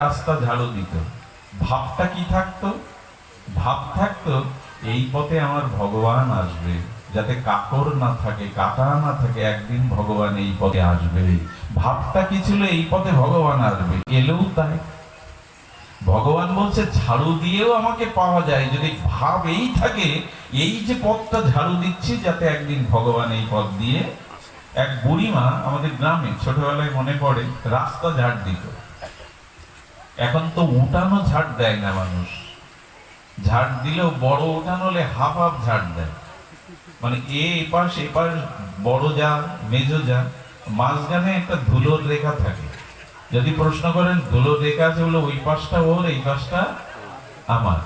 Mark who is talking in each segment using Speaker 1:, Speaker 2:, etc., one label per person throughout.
Speaker 1: রাস্তা ঝাড়ু দিত। ভাবটা কি থাকতো? ভাব থাকতো, এই পথে আমার ভগবান আসবে। যাতে কাকর না থাকে, কাটা না থাকে, একদিন ভগবান এই পথে আসবে। ভাবটা কি ছিল? এই পথে ভগবান আসবে। এলেও তাই। ভগবান বলছে, ঝাড়ু দিয়েও আমাকে পাওয়া যায়। যদি ভাব এই থাকে, এই যে পথটা ঝাড়ু দিচ্ছি, যাতে একদিন ভগবান এই পথ দিয়ে এক বুড়িমা আমাদের গ্রামে ছোটবেলায় মনে পড়ে, রাস্তা ঝাড় দিত। এখন তো উঠানো ঝাড় দেয় না মানুষ। ঝাড় দিলেও বড় উঠান হলে হাফ হাফ ঝাড় দেয়। মানে এ এপাশ এপাশ বড় যা, মেজো যা, মাঝখানে একটা ধুলোর রেখা থাকে। যদি প্রশ্ন করেন, ধুলোর রেখা আছে বলে ওই পাশটা ওর, এই পাশটা আমার।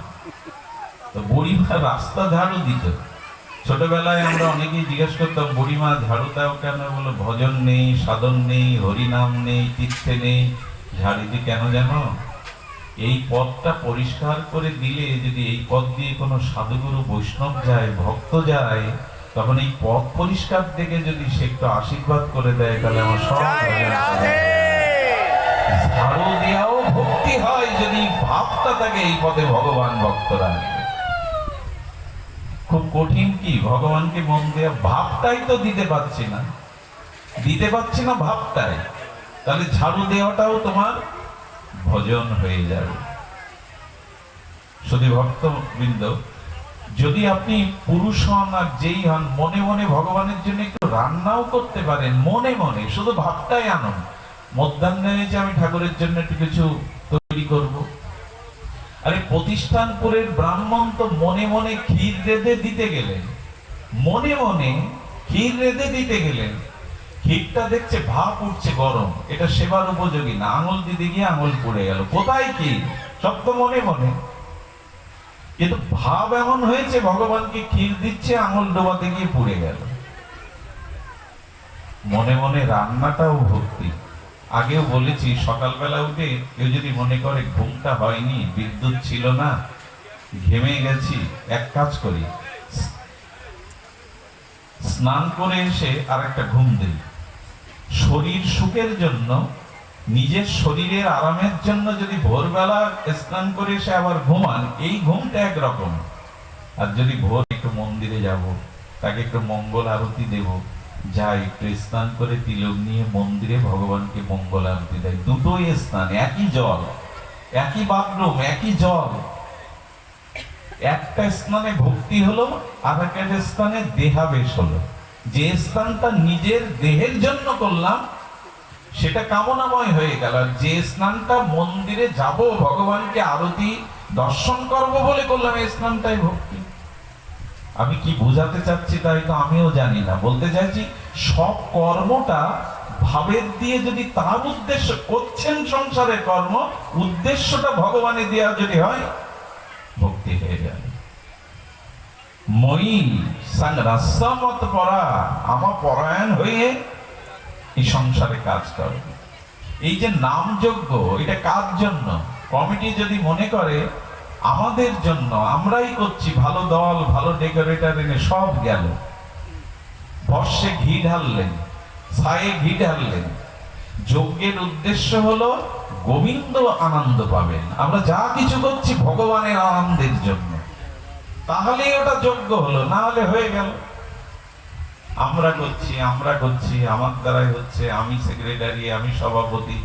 Speaker 1: তো বুড়িমা রাস্তা ঝাড়ু দিত। ছোটবেলায় আমরা অনেকেই জিজ্ঞেস করতাম, বুড়িমা, ঝাড়ু দাও কেন? বলো, ভজন নেই, সাধন নেই, হরিনাম নেই তীর্থে নেই। ঝাড়িতে কেন জানো? এই পথটা পরিষ্কার করে দিলে যদি এই পথ দিয়ে কোনো সাধুগুরু বৈষ্ণব যায় ভক্ত যায় তখন এই পথ পরিষ্কার থেকে যদি সে একটু আশীর্বাদ করে দেয় তাহলে আমার সব ঝাড়ু দেওয়াও ভক্তি হয় যদি ভাবটা থাকে এই পথে ভগবান ভক্তরা খুব কঠিন কি? ভগবানকে মন দেওয়া ভাবটাই তো দিতে পারছি না। দিতে পারছি না ভাবটাই। তাহলে ঝাড়ু দেওয়াটাও তোমার ভজন হয়ে যাবে। শুধু ভক্তবৃন্দ, যদি আপনি পুরুষ হন আর যেই হন, মনে মনে ভগবানের জন্য একটু রান্নাও করতে পারেন, মনে মনে, শুধু ভাবটাই আনন্দ মধ্যাহ্নে যে আমি ঠাকুরের জন্য একটু কিছু তৈরি করব। আরে প্রতিষ্ঠানপুরের ব্রাহ্মণ তো মনে মনে ক্ষীর রেঁধে দিতে গেলেন। মনে মনে ক্ষীর রেঁধে দিতে গেলেন। ক্ষীরটা দেখছে ভাপ উঠছে গরম। এটা সেবার উপযোগী না, আঙুল দিতে গিয়ে আঙুল পড়ে গেল। কোথায় কি? সব তো মনে মনে। কিন্তু ভাব এমন হয়েছে, ভগবানকে ক্ষীর দিচ্ছে, আঙুল ডোবাতে গিয়ে পুড়ে গেল। মনে মনে রান্নাটাও ভক্তি। আগেও বলেছি, সকালবেলা উঠে কেউ যদি মনে করে ঘুমটা হয়নি, বিদ্যুৎ ছিল না, ঘেমে গেছি, এক কাজ করি। স্নান করে এসে আর একটা ঘুম দিই। শরীর সুখের জন্য, নিজের শরীরের আরামের জন্য যদি ভোরবেলা স্নান করে এসে আবার ঘুমান, এই ঘুমটা একরকম। আর যদি ভোর একটু মন্দিরে যাব, তাকে একটু মঙ্গল আরতি দেব, যাই, একটু স্নান করে তিলক নিয়ে মন্দিরে ভগবানকে মঙ্গল আরতি দেয়। দুটোই স্নান, একই জল, একই বাথরুম, একই জল। একটা স্থানে ভক্তি হলো আর একটা স্থানে দেহাবেশ হলো। যে স্থানটা নিজের দেহের জন্য করলাম, সেটা কামনাময় হয়ে গেল। যে স্নানটা মন্দিরে যাব, ভগবানকে আরতি, দর্শন করব বলে করলাম, এই স্নানটাই ভক্তি। আমি কি বোঝাতে চাচ্ছি তাই তো আমিও জানি না। বলতে চাইছি, সব কর্মটা ভাবের দিয়ে যদি তার উদ্দেশ্য করছেন সংসারের কর্ম, উদ্দেশ্যটা ভগবানে দেওয়া যদি হয়, ভক্তি হয়ে যায় মই সংরাসমত পরা, আমার পরায়ণ হয়ে এই সংসারে কাজ করবে এই যে নাম যজ্ঞ এটা কার জন্য? কমিটি যদি মনে করে, আমাদের জন্য আমরাই করছি, ভালো দল, ভালো ডেকোরেটর এনে সব গেল। বর্ষে ঘি ঢাললেন, ছায়ে ঘি ঢাললেন। যজ্ঞের উদ্দেশ্য হলো, গোবিন্দ আনন্দ পাবেন। আমরা যা কিছু করছি, ভগবানের আনন্দের জন্য। তাহলে ওটা যোগ্য হলো, না হলে হয়ে গেল। আমরা করছি আমরা করছি, আমার দ্বারাই হচ্ছে, আমি সেক্রেটারি, আমি সভাপতি।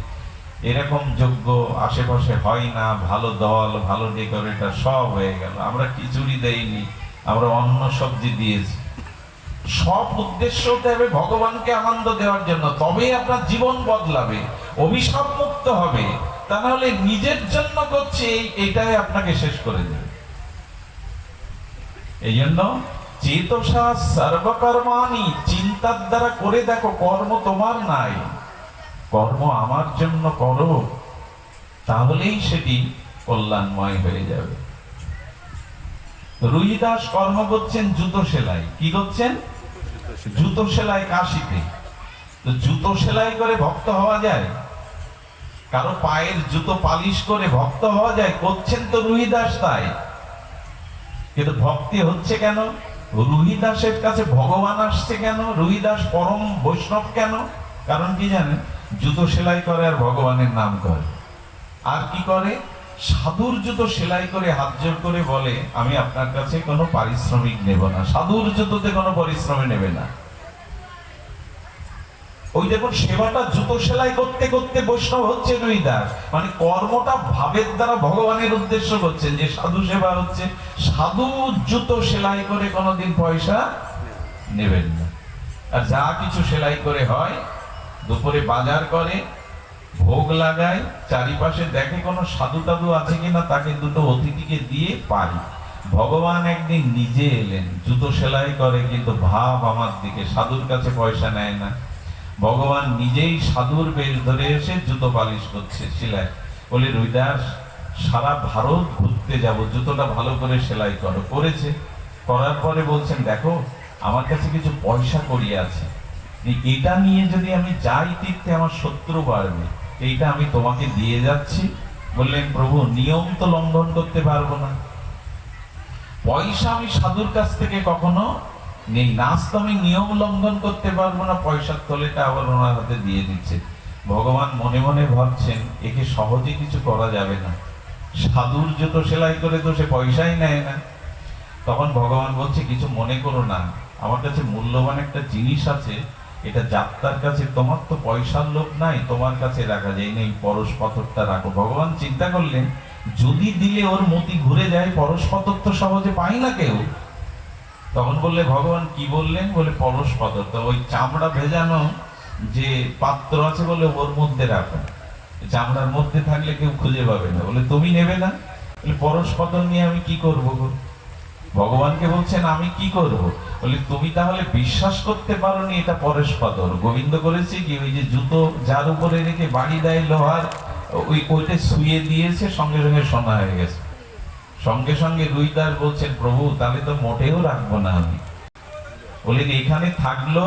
Speaker 1: এরকম যোগ্য আশেপাশে হয় না, ভালো দল, ভালো ডেকোরেটর, সব হয়ে গেল। আমরা খিচুড়ি দেইনি, আমরা অন্য সবজি দিয়েছি। সব উদ্দেশ্য হতে হবে ভগবানকে আনন্দ দেওয়ার জন্য, তবেই আপনার জীবন বদলাবে, অভিশাপ মুক্ত হবে। তা নাহলে নিজের জন্য করছে, এই- এটাই আপনাকে শেষ করে দেবে। এই জন্য চেতসা সর্বকর্মানি চিন্তার দ্বারা করে দেখো, কর্ম তোমার নাই। কর্ম আমার জন্য করো, তাহলেই সেটি কল্যাণময় হয়ে যাবে। রুহিদাস কর্ম করছেন জুতো সেলাই কি করছেন? জুতো সেলাই কাশিতে। জুতো সেলাই করে ভক্ত হওয়া যায়? কারও পায়ের জুতো পালিশ করে ভক্ত হওয়া যায়? করছেন তো রুহিদাস তাই। কিন্তু ভক্তি হচ্ছে কেন? রুহিদাসের কাছে ভগবান আসছে কেন? রুহিদাস পরম বৈষ্ণব কেন? কারণ কি জানেন? জুতো সেলাই করে আর ভগবানের নাম করে। আর কি করে? সাধুর জুতো সেলাই করে হাত জোর করে বলে, আমি আপনার কাছে কোনো পারিশ্রমিক নেব না। সাধুর জুতোতে কোনো পরিশ্রমে নেবে না। ওই দেখুন সেবাটা জুতো সেলাই করতে করতে বৈষ্ণব হচ্ছে দাস মানে কর্মটা ভাবের দ্বারা ভগবানের উদ্দেশ্য করছেন যে সাধু সেবা হচ্ছে, সাধু জুতো সেলাই করে কোনোদিন পয়সা নেবেন না। আর যা কিছু সেলাই করে হয়, দুপুরে বাজার করে, ভোগ লাগায়, চারিপাশে দেখে কোনো সাধু টাধু আছে কিনা তাকে দুটো অতিথিকে দিয়ে পারি। ভগবান একদিন নিজে এলেন জুতো সেলাই করে কিন্তু ভাব আমার দিকে, সাধুর কাছে পয়সা নেয় না। ভগবান নিজেই সাধুর বেশ ধরে এসে জুতো পালিশ করছে, সেলাই। বলে, রুইদাস, সারা ভারত ঘুরতে যাব, জুতোটা ভালো করে সেলাই করো। করেছে। করার পরে বলছেন, দেখো, আমার কাছে কিছু পয়সা করিয়ে আছে। এটা নিয়ে যদি আমি যাই তীর্থে, আমার শত্রু বাড়বে। এইটা আমি তোমাকে দিয়ে যাচ্ছি। বললেন, প্রভু, নিয়ম তো লঙ্ঘন করতে পারব না। পয়সা আমি সাধুর কাছ থেকে কখনো নেই। নাচ তো আমি নিয়ম লঙ্ঘন করতে পারব না, পয়সার তলেটা আবার ওনার হাতে দিয়ে দিচ্ছে। ভগবান মনে মনে ভাবছেন, একে সহজে কিছু করা যাবে না। সাধুর জুতো সেলাই করে তো সে পয়সাই নেয় না। তখন ভগবান বলছে, কিছু মনে করো না। আমার কাছে মূল্যবান একটা জিনিস আছে। এটা যাত্রার কাছে তোমার তো পয়সার লোভ নাই, তোমার কাছে রাখা যায়। নেই, পরশ পাথরটা রাখো। ভগবান চিন্তা করলেন, যদি দিলে ওর মতি ঘুরে যায়, পরশ পাথর তো সহজে পাই না কেউ। তখন বললে, ভগবান কি বললেন? বলে, পরশ পাথর। তো ওই চামড়া ভেজানো যে পাত্র আছে বলে, ওর মধ্যে রাখো। চামড়ার মধ্যে থাকলে কেউ খুঁজে পাবে না। বলে, তুমি নেবে না? পরশ পাথর নিয়ে আমি কি করব? ভগবানকে বলছেন, আমি কি করব? বলে, তুমি তাহলে বিশ্বাস করতে পারো নি এটা পরশ পাথর। গোবিন্দ করেছে কি, ওই যে জুতো যার উপরে রেখে বাড়ি দেয় লোহার, ওই ওইটা শুয়ে দিয়েছে, সঙ্গে সঙ্গে সোনা হয়ে গেছে। সঙ্গে সঙ্গে রুইদার বলছেন, প্রভু, তাহলে তো মোটেও রাখব না আমি। বলেন এখানে থাকল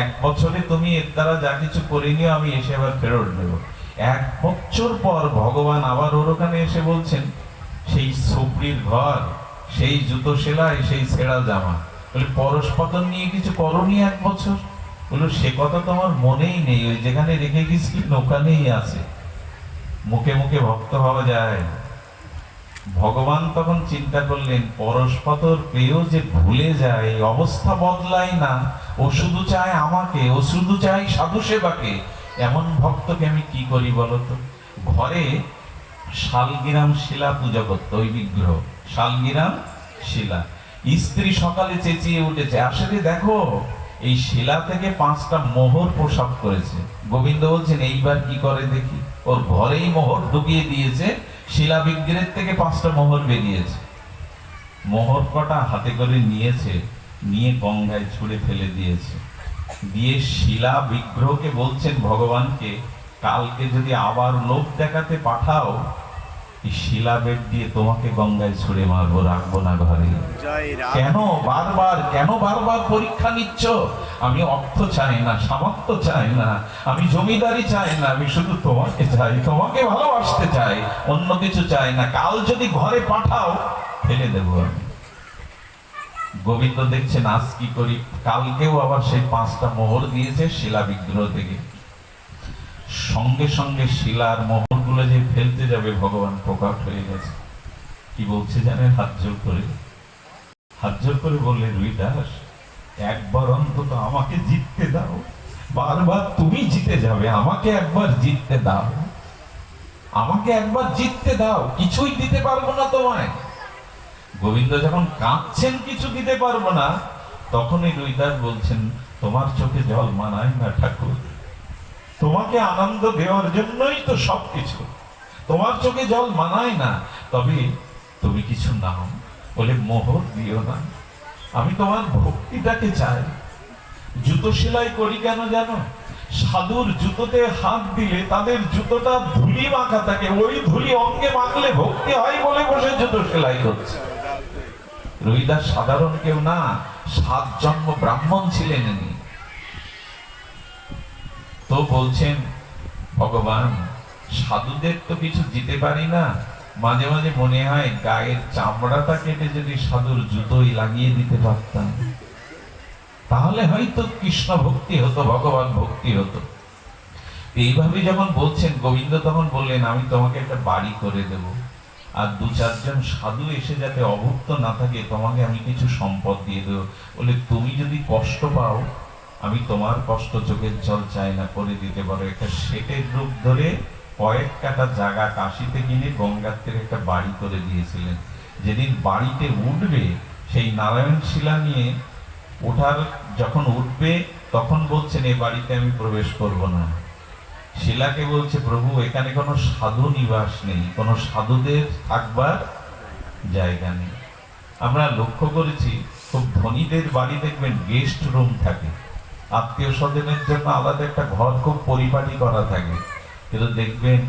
Speaker 1: এক বছরে তুমি এর দ্বারা যা কিছু করে নিও আমি এসে আবার ফেরত দেব এক বছর পর ভগবান আবার ওর ওখানে এসে বলছেন, সেই সবরির ঘর, সেই জুতো সেলাই, সেই ছেঁড়া জামা। বলে পরশপতন নিয়ে কিছু করনি এক বছর? বলল, সে কথা তো আমার মনেই নেই, ওই যেখানে রেখে গেছি ওখানেই আছে। মুখে মুখে ভক্ত হওয়া যায়। ভগবান তখন চিন্তা করলেন, পরশপাতর পেয়েও যে ভুলে যায়, অবস্থা বদলায় না। ও শুধু চায় আমাকে, ও শুধু চায় সাধু সেবাকে। এমন ভক্তকে আমি কি করি বলতো ঘরে শালগিরাম শিলা পূজা করতো, ওই বিগ্রহ। শালগিরাম শিলা। স্ত্রী সকালে চেঁচিয়ে উঠেছে, আসলে দেখো, এই শিলা থেকে পাঁচটা মোহর প্রসাব করেছে। গোবিন্দ বলছেন, এইবার কি করে দেখি? ওর ঘরেই মোহর ঢুকিয়ে দিয়েছে শিলা বিগ্রহের থেকে পাঁচটা মোহর বেরিয়েছে। মোহর কটা হাতে করে নিয়েছে, নিয়ে গঙ্গায় ছুঁড়ে ফেলে দিয়েছে। দিয়ে শিলা বিগ্রহকে বলছেন ভগবানকে, কালকে যদি আবার লোক দেখাতে পাঠাও দিয়ে তোমাকে গঙ্গায় ছুঁড়ে মারবো রাখব না ঘরে। কেন বারবার কেন বারবার পরীক্ষা নিচ্ছ? আমি অর্থ চাই না সামর্থ্য চাই না আমি জমিদারি চাই না আমি শুধু তোমাকে চাই তোমাকে ভালোবাসতে চাই অন্য কিছু চাই না। কাল যদি ঘরে পাঠাও ফেলে দেবো আমি। গোবিন্দ দেখছেন আজ কি করি? কালকেও আবার সেই পাঁচটা মোহর দিয়েছে শিলা বিগ্রহ থেকে। সঙ্গে সঙ্গে শিলার মোহরগুলো যে ফেলতে যাবে ভগবান, প্রকাশ হয়ে গেছে। কি বলছে জানেন হাত জোর করে? হাত জোর করে বললেন রুই দাস একবার অন্তত আমাকে জিততে দাও। বারবার তুমি জিতে যাবে, আমাকে একবার জিততে দাও। আমাকে একবার জিততে দাও, কিছুই দিতে পারব না তোমায়। গোবিন্দ যখন কাঁদছেন, কিছু দিতে পারব না, তখনই রুইদাস বলছেন, তোমার চোখে জল মানায় না ঠাকুর। তোমাকে আনন্দ দেওয়ার জন্যই তো সবকিছু। তোমার চোখে জল মানায় না, তবে তুমি কিছু নাও বলে মোহর দিও না। আমি তোমার ভক্তিটাকে চাই। জুতো সেলাই করি কেন জানো? সাধুর জুতোতে হাত দিলে তাদের জুতোটা ধুলি মাখা থাকে, ওই ধুলি অঙ্গে মাখলে ভক্তি হয় বলে বসে জুতো সেলাই করছে। রবিদাস সাধারণ কেউ না, সাত জন্ম ব্রাহ্মণ ছিলেন তো বলছেন, ভগবান, সাধুদের তো কিছু দিতে পারি না। মাঝে মাঝে মনে হয় গায়ের চামড়াটা কেটে যদি সাধুর জুতোই লাগিয়ে দিতে পারতাম। তাহলে হয়তো কৃষ্ণ ভক্তি হতো, ভগবান ভক্তি হতো। এইভাবে যখন বলছেন, গোবিন্দ তখন বললেন, আমি তোমাকে একটা বাড়ি করে দেব। আর দু চারজন সাধু এসে যাতে অভুক্ত না থাকে, তোমাকে আমি কিছু সম্পদ দিয়ে দেবো। বলে, তুমি যদি কষ্ট পাও আমি তোমার কষ্ট চোখের জল চাই না করে দিতে পারো। একটা শেটের রূপ ধরে কয়েক কাটা জায়গা কাশিতে কিনে গঙ্গার গঙ্গাত্রের একটা বাড়ি করে দিয়েছিলেন। যেদিন বাড়িতে উঠবে, সেই নারায়ণ শিলা নিয়ে ওঠার যখন উঠবে, তখন বলছেন এই বাড়িতে আমি প্রবেশ করব না। শিলাকে বলছে, প্রভু, এখানে কোনো সাধু নিবাস নেই। কোনো সাধুদের থাকবার জায়গা নেই। আমরা লক্ষ্য করেছি, খুব ধনীদের বাড়ি দেখবেন গেস্ট রুম থাকে। আত্মীয় স্বজনের জন্য আলাদা একটা ঘর খুব পরিপাটি করা থাকে। কিন্তু দেখবেন,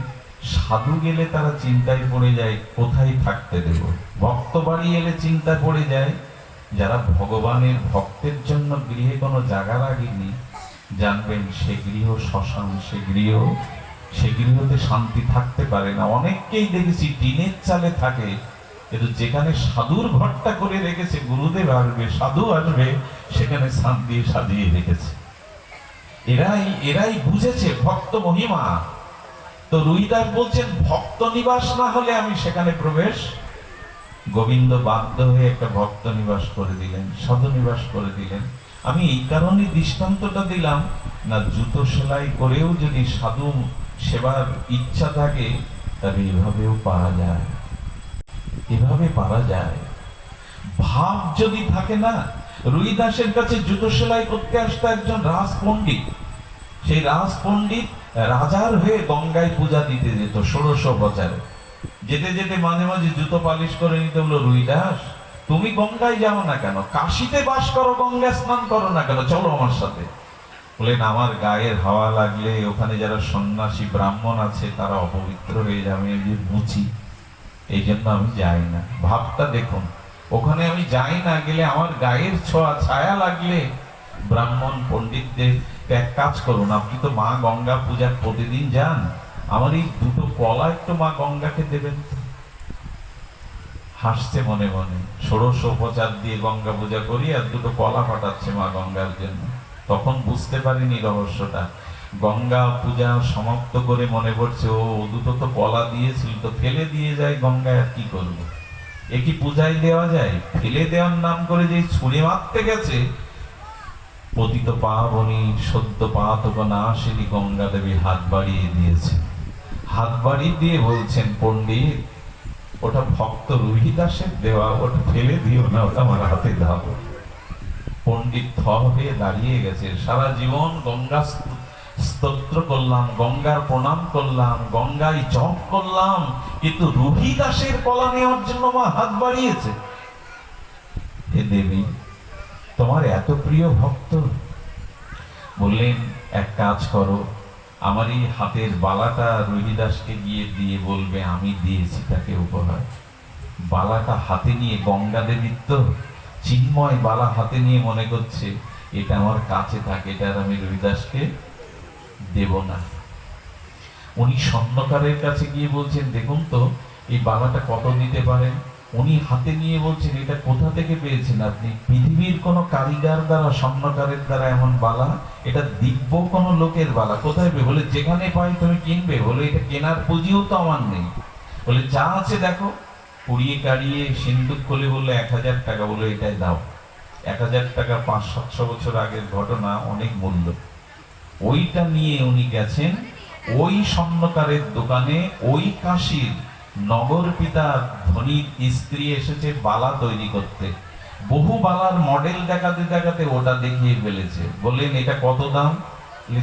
Speaker 1: সাধু গেলে তারা চিন্তায় পড়ে যায়, কোথায় থাকতে দেব? ভক্ত বাড়ি এলে চিন্তা পড়ে যায়, যারা ভগবানের ভক্তের জন্য গৃহে কোনো জায়গা রাখেনি জানবেন সে গৃহ শ্মশান, সে গৃহ, সে গৃহতে শান্তি থাকতে পারে না। অনেককেই দেখেছি টিনের চালে থাকে কিন্তু যেখানে সাধুর ঘরটা করে রেখেছে, গুরুদেব আসবে, সাধু আসবে, সেখানে শান্তি সাজিয়ে রেখেছে। এরাই এরাই বুঝেছে ভক্ত মহিমা। তো রুইদাস বলছেন, ভক্ত নিবাস না হলে আমি সেখানে প্রবেশ গোবিন্দ বাধ্য হয়ে একটা ভক্ত নিবাস করে দিলেন, সাধু নিবাস করে দিলেন। আমি এই কারণে দৃষ্টান্তটা দিলাম, না জুতো সেলাই করেও যদি সাধু সেবার ইচ্ছা থাকে, তবে এভাবেও পারা যায়। এভাবে পারা যায়। ভাব যদি থাকে না, রুইদাসের কাছে জুতো সেলাই করতে আসতো একজন রাজ পণ্ডিত সেই রাজ পণ্ডিত রাজার হয়ে গঙ্গায় পূজা দিতে যেত ষোড়শ বছরে। যেতে যেতে মাঝে মাঝে জুতো পালিশ করে নিতে বলল, রুইদাস, তুমি গঙ্গায় যাও না কেন? কাশিতে বাস করো গঙ্গা স্নান করো না কেন? চলো আমার সাথে। বলেন আমার গায়ের হাওয়া লাগলে ওখানে যারা সন্ন্যাসী, ব্রাহ্মণ আছে, তারা অপবিত্র হয়ে যাবে বুঝি। এই জন্য আমি যাই না। ভাবটা দেখুন, ওখানে আমি যাই না গেলে আমার গায়ের ছোঁয়া, ছায়া লাগলে ব্রাহ্মণ পণ্ডিতদের এক কাজ করুন, আপনি তো মা গঙ্গা পূজা প্রতিদিন যান, আমার এই দুটো কলা একটু মা গঙ্গাকে দেবেন। হাসছে মনে মনে, ষোড়শ উপচার দিয়ে গঙ্গা পূজা করি আর দুটো কলা পাঠাচ্ছে মা গঙ্গার জন্য। তখন বুঝতে পারিনি রহস্যটা গঙ্গা পূজা সমাপ্ত করে মনে পড়ছে, ও, দুটো তো কলা দিয়েছিল, তো ফেলে দিয়ে যায় গঙ্গায়, আর কি করব? এ কি পূজায় দেওয়া যায়? ফেলে দেওয়ার নাম করে যে ছুঁড়ে মারতে গেছে, পতিত পাবনি সদ্য পাতক না আসেনি গঙ্গা দেবী হাত বাড়িয়ে দিয়েছে। হাত বাড়িয়ে দিয়ে বলছেন, পণ্ডিত, ওটা ভক্ত রুহিদাসের দেওয়া, ওটা ফেলে দিও না, ওটা আমার হাতে দাও। পণ্ডিত থ হয়ে দাঁড়িয়ে গেছে। সারা জীবন গঙ্গা স্তোত্র করলাম, গঙ্গার প্রণাম করলাম, গঙ্গায় জপ করলাম, কিন্তু রুহিদাসের কলা নেওয়ার জন্য মা হাত বাড়িয়েছে। হে দেবী, তোমার এত প্রিয় ভক্ত। বললেন, এক কাজ করো, আমার এই হাতের বালাটা রবিদাসকে গিয়ে দিয়ে বলবে, আমি দিয়েছি তাকে উপহার। বালাটা হাতে নিয়ে গঙ্গা দেবীর তো চিন্ময় বালা হাতে নিয়ে মনে করছে, এটা আমার কাছে থাকে, এটা আমি রবিদাসকে দেব না। উনি স্বর্ণকারের কাছে গিয়ে বলছেন, দেখুন তো, এই বালাটা কত দিতে পারেন? উনি হাতে নিয়ে বলছেন, এটা কোথা থেকে পেয়েছেন আপনি? পৃথিবীর কোন কারিগর দ্বারা, স্বর্ণকারের দ্বারা এমন বালা? এটা দিব্য কোন লোকের বালা। কোথায় পেয়ে? বলে, যেখানে পাই তুমি কিনবে। বলে, এটা কেনার পুঁজিও তো আমার নেই। বলে, যা আছে দেখো। কুড়িয়ে কাড়িয়ে সিন্দুক খুলে বলল, এক হাজার টাকা। বলে, এটাই দাও। এক হাজার টাকা পাঁচ সাতশো বছর আগের ঘটনা অনেক মূল্য। ওইটা নিয়ে উনি গেছেন, ওই স্বর্ণকারের দোকানে ওই কাশির নগর পিতার ধনী স্ত্রী এসেছে বালা তৈরি করতে। বহু বালার মডেল দেখাতে দেখাতে ওটা দেখিয়ে ফেলেছে। বললেন, এটা কত দাম?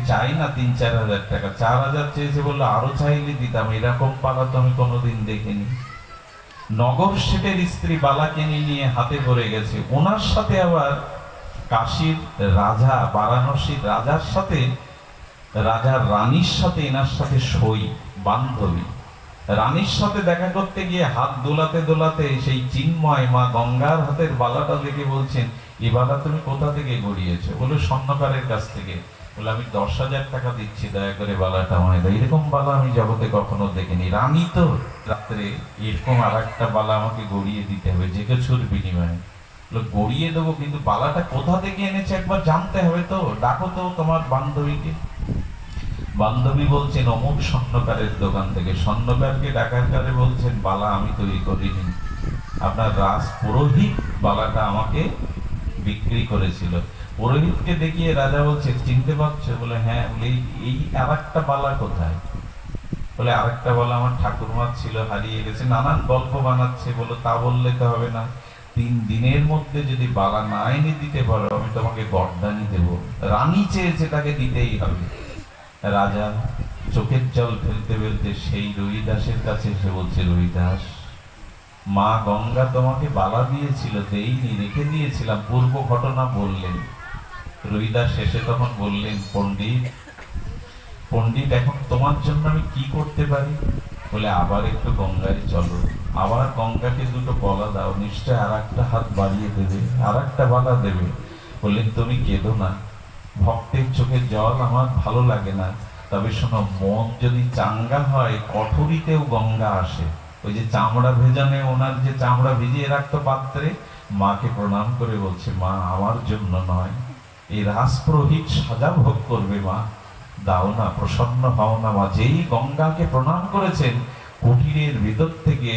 Speaker 1: চাই না তিন চার হাজার টাকা। চার হাজার চেয়েছে বলল, আরও চাইলে দিতাম, এরকম পালা তো আমি কোনোদিন দেখিনি। নগর শেঠের স্ত্রী বালা কিনে নিয়ে হাতে করে গেছে। ওনার সাথে আবার কাশীর রাজা, বারাণসীর রাজার সাথে, রাজার রানীর সাথে, এনার সাথে সই, বান্ধবী। রানীর সাথে দেখা করতে গিয়ে হাত দোলাতে দোলাতে সেই চিন্ময় মা গঙ্গার হাতের বালাটা দেখে বলছেন এই বালা তুমি কোথা থেকে গড়িয়েছো? বলে স্বর্ণকারের কাছ থেকে, বলে আমি দশ হাজার টাকা দিচ্ছি, দয়া করে বালাটা আমায় দাও। এরকম বালা আমি জগতে কখনো দেখিনি। রানী তো রাত্রে এরকম আর একটা বালা আমাকে গড়িয়ে দিতে হবে যে কিছুর বিনিময়ে। গড়িয়ে দেবো, কিন্তু বালাটা কোথা থেকে এনেছে একবার জানতে হবে তো। ডাকো তো তোমার বান্ধবীকে। বান্ধবী বলছেন, অমুক স্বর্ণকারের দোকান থেকে। স্বর্ণকারকে ডাকার কারে বলছেন, বালা, আমি তৈরি করিনি। আপনার রাজ পুরোহিত বালাটা আমাকে বিক্রি করেছিল। পুরোহিতকে দেখিয়ে রাজা বলছে চিনতে পারছে? বলে হ্যাঁ। বলে, এই- আর একটা বালা কোথায়? বলে, আরেকটা বলে আমার ঠাকুরমা ছিল, হারিয়ে গেছে, নানান গল্প বানাচ্ছে। বলো, তা বললে তো হবে না। তিন দিনের মধ্যে যদি বালা না এনে দিতে পারো, আমি তোমাকে বরদানি দেব। রানী চেয়েছে তাকে দিতেই হবে। রাজা চোখের জল ফেলতে ফেলতে সেই রবিদাসের কাছে এসে বলছে রবিদাস মা গঙ্গা তোমাকে বালা দিয়েছিল, দেইনি, রেখে দিয়েছিলাম, পূর্ব ঘটনা বললেন। রবিদাস শেষে তখন বললেন, পণ্ডিত পণ্ডিত, এখন তোমার জন্য আমি কি করতে পারি? বলে আবার একটু গঙ্গায় চলো। আবার গঙ্গাকে দুটো বলা দাও, নিশ্চয় আর একটা হাত বাড়িয়ে দেবে আর একটা বাধা দেবে। বললেন তুমি কেঁদো না। ভক্তের চোখে জল আমার ভালো লাগে না। তবে শোনো, মন যদি চাঙ্গা হয়, কঠোরিতেও গঙ্গা আসে। ওই যে চামড়া ভেজানে ওনার যে চামড়া ভিজিয়ে রাখতো পাত্রে, মাকে প্রণাম করে বলছে, মা, আমার জন্য নয়। এই রাজপুরোহিত সাজা ভোগ করবে মা। দাও না প্রসন্ন হও না যেই গঙ্গাকে প্রণাম করেছেন, কুটিরের ভিতর থেকে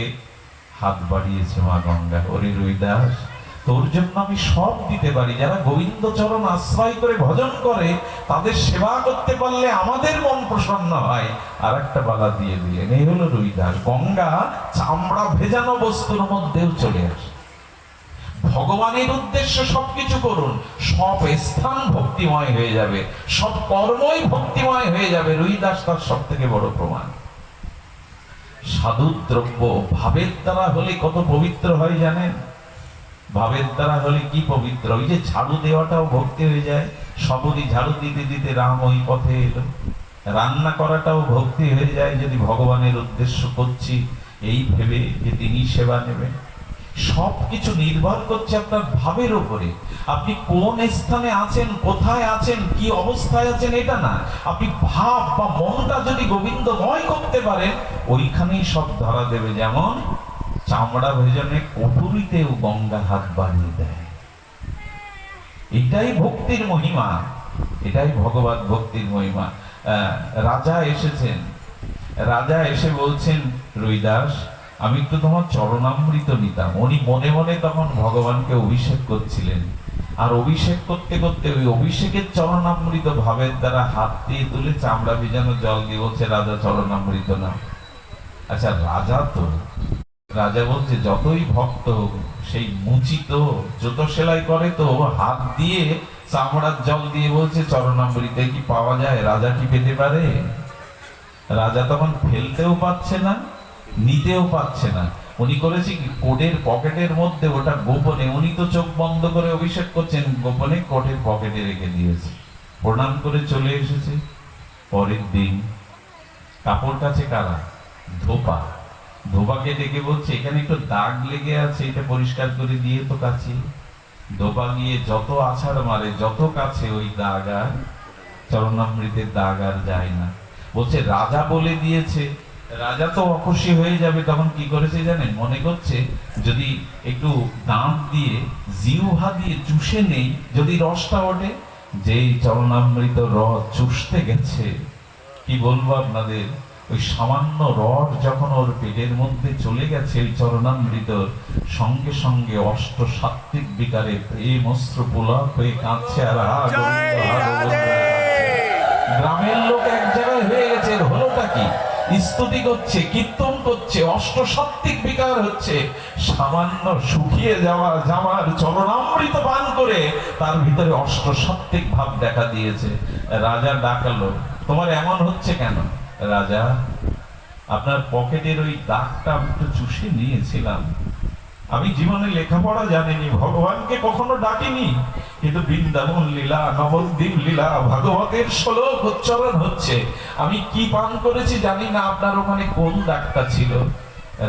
Speaker 1: হাত বাড়িয়েছে মা গঙ্গা। ওরে রুইদাস তোর জন্য আমি সব দিতে পারি। যারা গোবিন্দ চরণ আশ্রয় করে ভজন করে, তাদের সেবা করতে পারলে আমাদের মন প্রসন্ন হয়। আর একটা বালা দিয়ে দিলেন, এই হলো রুইদাস গঙ্গা চামড়া ভেজানো বস্তুর মধ্যেও চলে আসে। ভগবানের উদ্দেশ্যে সবকিছু করুন। সব স্থান ভক্তিময় হয়ে যাবে। সব কর্মই ভক্তিময় হয়ে যাবে। রুইদাস তার সব থেকে বড় প্রমাণ। সাধু দ্রব্য ভাবের দ্বারা হলে কত পবিত্র হয় জানেন? ভাবের দ্বারা হলে কি পবিত্র? ওই যে ঝাড়ু দেওয়াটাও ভক্তি হয়ে যায়। সবরই ঝাড়ু দিতে দিতে রাম ওই পথে এলো। রান্না করাটাও ভক্তি হয়ে যায় যদি ভগবানের উদ্দেশ্য করছি। এই ভেবে যে তিনি সেবা নেবেন। সবকিছু নির্ভর করছে আপনার ভাবের উপরে। আপনি কোন স্থানে আছেন, কোথায় আছেন, কি অবস্থায় আছেন এটা না। আপনি ভাব বা মনটা যদি গোবিন্দময় করতে পারেন, ওইখানেই সব ধরা দেবে। যেমন চামড়া ভেজনে কটুরিতেও গঙ্গা হাত বাড়িয়ে দেয়। এটাই ভক্তির মহিমা। এটাই ভগবত ভক্তির মহিমা। রাজা এসেছেন। রাজা এসে বলছেন, রুইদাস আমি তো তোমার চরণামৃত নিতাম। উনি মনে মনে তখন ভগবানকে অভিষেক করছিলেন। আর অভিষেক করতে করতে ওই অভিষেকের চরণামৃত ভাবের দ্বারা হাত দিয়ে তুলে চামড়া ভিজানো জল দিয়ে বলছে, রাজা, চরণামৃত না আচ্ছা রাজা তো, রাজা বলছে, যতই ভক্ত সেই মুচি তো জুতো সেলাই করে তো হাত দিয়ে চামড়ার জল দিয়ে বলছে, চরণামৃতে কি পাওয়া যায়? রাজা কি পেতে পারে? রাজা তখন ফেলতেও পাচ্ছে না। নিতেও পাচ্ছে না। উনি করেছে কি? কোটের পকেটের মধ্যে ওটা গোপনে, উনি তো চোখ বন্ধ করে অভিষেক করছেন, গোপনে কোটের পকেটে রেখে দিয়েছে। প্রণাম করে চলে এসেছে। পরের দিন, কাপড় কাছে কারা ধোপা। ধোপাকে ডেকে বলছে, এখানে একটু দাগ লেগে আছে, এটা পরিষ্কার করে দিয়ে তো কাছে। ধোপা গিয়ে যত আছাড় মারে, যত কাছে ওই দাগ আর চরণামৃতের দাগ আর যায় না। বলছে, রাজা বলে দিয়েছে রাজা তো অখুশি হয়ে যাবে তখন কি করেছে জানেন? মনে করছে যদি একটু দাঁত দিয়ে জিহ্বা দিয়ে চুষে নেই যদি রসটা ওঠে যেই চরণামৃত রস চুষতে গেছে কি বলব আপনাদের? ওই সামান্য রড যখন ওর পেটের মধ্যে চলে গেছে ওই চরণামৃত সঙ্গে সঙ্গে অষ্ট সাত্বিক বিকারে প্রেম অস্ত্র পুলক হয়ে কাঁদছে আর। গ্রামের লোক এক জায়গায় হয়ে গেছে হলোটা কি? স্তুতি করছে, কীর্তন করছে অষ্ট সাত্বিক বিকার হচ্ছে, সামান্য শুকিয়ে যাওয়া জামার চরণামৃত পান করে তার ভিতরে অষ্ট সাত্বিক ভাব দেখা দিয়েছে। রাজা ডাকালো, তোমার এমন হচ্ছে কেন? রাজা, আপনার পকেটের ওই দাগটা আমি একটু চুষে নিয়েছিলাম। আমি জীবনে লেখাপড়া জানিনি, ভগবানকে কখনো ডাকিনি, কিন্তু বৃন্দাবন লীলা, নবদ্বীপ লীলা, ভাগবতের শ্লোক উচ্চারণ হচ্ছে। আমি কি পান করেছি জানি না, আপনার ওখানে কোন ডাকটা ছিল?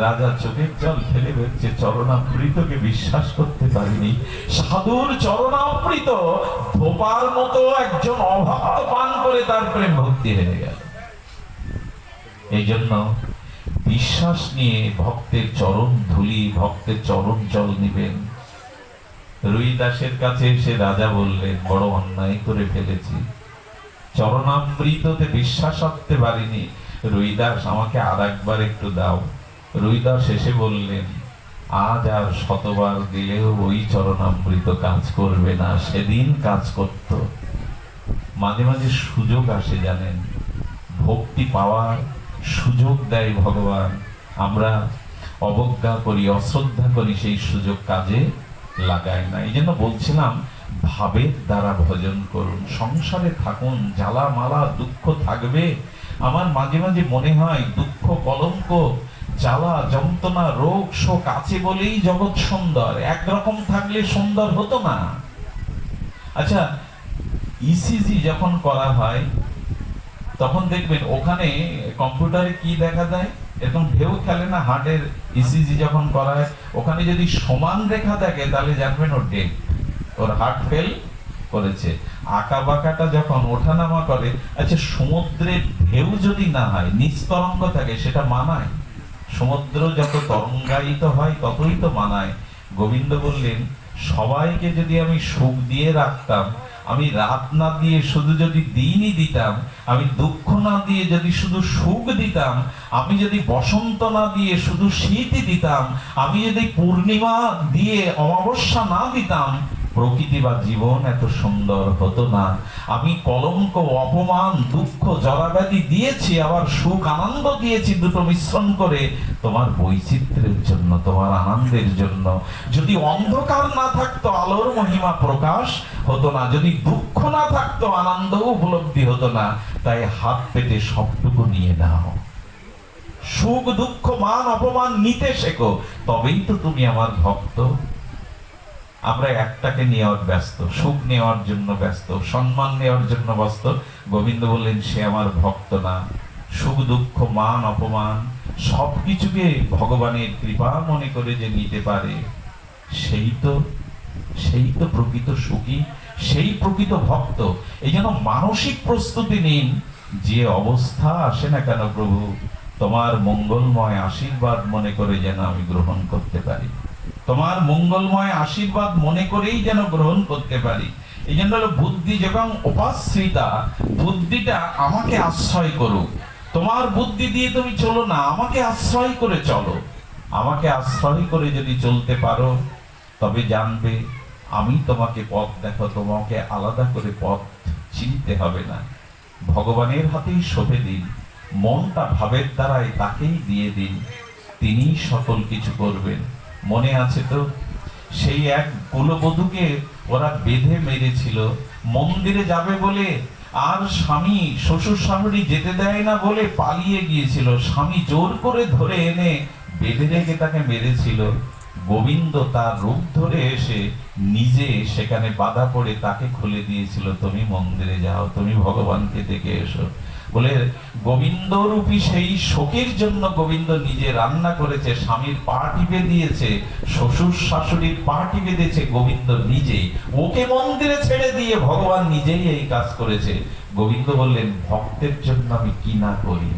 Speaker 1: রাজা চোখের জল ফেলে বেরছে চরণামৃতকে বিশ্বাস করতে পারিনি। সাধুর চরণামৃত, ধোপার মতো একজন অভক্ত পান করে তার প্রেম ভক্তি হয়ে গেল। এই জন্য বিশ্বাস নিয়ে ভক্তের চরণ ধুলি, ভক্তের চরণ জল নিবেন। রুই দাসের কাছে এসে রাজা বললেন, বড় অন্যায় করে ফেলেছি। চরণামৃততে বিশ্বাস করতে পারিনি। রুইদাস, আমাকে আর একবার একটু দাও। রুইদাস এসে বললেন, আজ আর শতবার দিলেও ওই চরণামৃত কাজ করবে না, সেদিন কাজ করত। মাঝে মাঝে সুযোগ আসে জানেন, ভক্তি পাওয়ার সুযোগ দেয় ভগবান। আমরা অবজ্ঞা করি, অশ্রদ্ধা করি, সেই সুযোগ কাজে লাগাই না। এই জন্য বলছিলাম, ভাবের দ্বারা ভজন করুন, সংসারে থাকুন জ্বালা মালা দুঃখ থাকবে। আমার মাঝে মাঝে মনে হয়, দুঃখ, কলঙ্ক, জ্বালা, যন্ত্রণা, রোগ, শোক আছে বলেই জগৎ সুন্দর। একরকম থাকলে সুন্দর হতো না। আচ্ছা ইসিজি যখন করা হয় তখন দেখবেন ওখানে কম্পিউটারে কি দেখা যায়? এরকম ঢেউ খেলে না, হার্টের ইসিজি যখন করা হয়, ওখানে যদি সমান রেখা থাকে, তাহলে জানবেন ওর ডেট ওর হার্ট ফেল করেছে। আঁকা বাঁকাটা যখন ওঠানামা করে আচ্ছা সমুদ্রের ঢেউ যদি না হয়, নিস্তরঙ্গ থাকে, সেটা মানায়? সমুদ্র যত তরঙ্গায়িত হয়, ততই তো মানায়। গোবিন্দ বললেন, সবাইকে যদি আমি সুখ দিয়ে রাখতাম আমি রাত না দিয়ে শুধু যদি দিনই দিতাম, আমি দুঃখ না দিয়ে যদি শুধু সুখ দিতাম, আমি যদি বসন্ত না দিয়ে শুধু শীতই দিতাম, আমি যদি পূর্ণিমা দিয়ে অমাবস্যা না দিতাম প্রকৃতি বা জীবন এত সুন্দর হতো না। আমি কলঙ্ক, অপমান, দুঃখ জরাব্যাধি দিয়েছি, আবার সুখ, আনন্দ দিয়েছি দুটো মিশ্রণ করে তোমার বৈচিত্র্যের জন্য, তোমার আনন্দের জন্য। যদি অন্ধকার না থাকতো, আলোর মহিমা প্রকাশ হতো না। যদি দুঃখ না থাকতো আনন্দ উপলব্ধি হতো না। তাই হাত পেতে সবটুকু নিয়ে নাও। সুখ, দুঃখ, মান, অপমান নিতে শেখো। তবেই তো তুমি আমার ভক্ত। আমরা একটাকে নেওয়ার ব্যস্ত, সুখ নেওয়ার জন্য ব্যস্ত, সম্মান নেওয়ার জন্য ব্যস্ত। গোবিন্দ বললেন, সে আমার ভক্ত না। সুখ, দুঃখ, মান, অপমান সব সবকিছুকে ভগবানের কৃপা মনে করে যে নিতে পারে, সেই তো সেই তো প্রকৃত সুখী, সেই প্রকৃত ভক্ত। এই জন্য মানসিক প্রস্তুতি নিন। যে অবস্থা আসে না কেন প্রভু, তোমার মঙ্গলময় আশীর্বাদ মনে করে যেন আমি গ্রহণ করতে পারি। তোমার মঙ্গলময় আশীর্বাদ মনে করেই যেন গ্রহণ করতে পারি। এই জন্য হলো বুদ্ধি যখন উপাশ্রিতা, বুদ্ধিটা আমাকে আশ্রয় করুক। তোমার বুদ্ধি দিয়ে তুমি চলো না, আমাকে আশ্রয় করে চলো। আমাকে আশ্রয় করে যদি চলতে পারো, তবে জানবে আমি তোমাকে পথ দেখো, তোমাকে আলাদা করে পথ চিনতে হবে না। ভগবানের হাতেই সঁপে দিন, মনটা ভাবের দ্বারাই তাকেই দিয়ে দিন, তিনিই সকল কিছু করবেন। মনে আছে তো? সেই এক কুলবধূকে ওরা বেঁধে মেরেছিল। মন্দিরে যাবে বলে আর স্বামী শ্বশুর শাশুড়ি যেতে দেয় না বলে পালিয়ে গিয়েছিল। স্বামী জোর করে ধরে এনে বেঁধে রেখে তাকে মেরেছিল। গোবিন্দ তার রূপ ধরে এসে নিজে সেখানে বাধা পড়ে তাকে খুলে দিয়েছিল, তুমি মন্দিরে যাও, তুমি ভগবানকে দেখে এসো। বলে গোবিন্দ রূপী সেই শোকের জন্য গোবিন্দ নিজে রান্না করেছে, স্বামীর পা টিপে দিয়েছে, শ্বশুর শাশুড়ির পা টিপে দিয়েছে, গোবিন্দ নিজেই। ওকে মন্দিরে ছেড়ে দিয়ে ভগবান নিজেই এই কাজ করেছে। গোবিন্দ বললেন, ভক্তের জন্য আমি কি না করি?